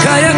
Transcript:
Какая